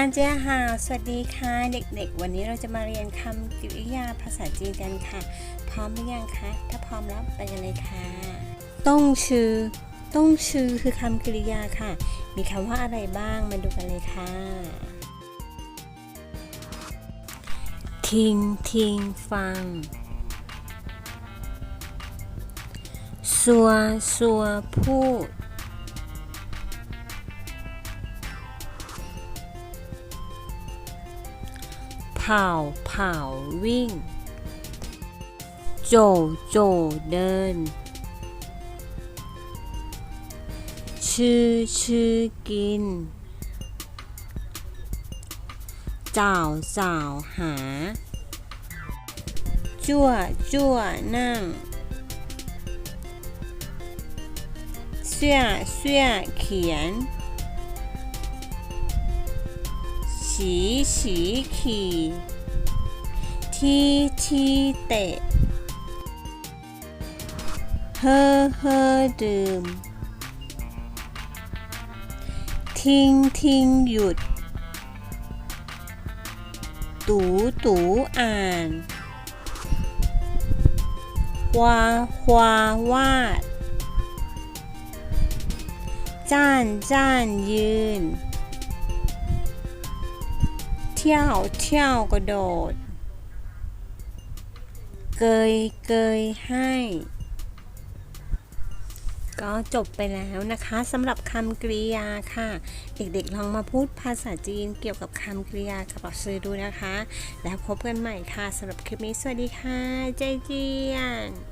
านเจ้าฮาวสวัสดีค่ะเด็กๆ วันนี้เราจะมาเรียนคำกริยาภาษาจีนกันค่ะ พร้อมหรือยังคะ ถ้าพร้อมแล้วไปกันเลยค่ะ ต้องชื่อ ต้องชื่อคือคำกริยาค่ะ มีคำว่าอะไรบ้างมาดูกันเลยค่ะทิ้งทิ้งฟังสัวสัวพูด เผาเผ่าวิ่ง โจโจเดิน ชื่อชื่อกินเจ้าเจ้าหา จั่วจั่วนั่งเสื้อเสื้อเขียน ฉีฉีขี่ที่ที่เตะเฮอเฮอดื่ม ทิ้งทิ้งหยุด ตูตูอ่านวาควาวาด จ้านจ้านยืน เที่ยวเที่ยวกระโดด เกยเกยให้ ก็จบไปแล้วนะคะสำหรับคำกริยาค่ะ เด็กๆลองมาพูดภาษาจีนเกี่ยวกับคำกริยากับเราซื้อดูนะคะ แล้วพบกันใหม่ค่ะสำหรับคลิปนี้สวัสดีค่ะ ใจเจียน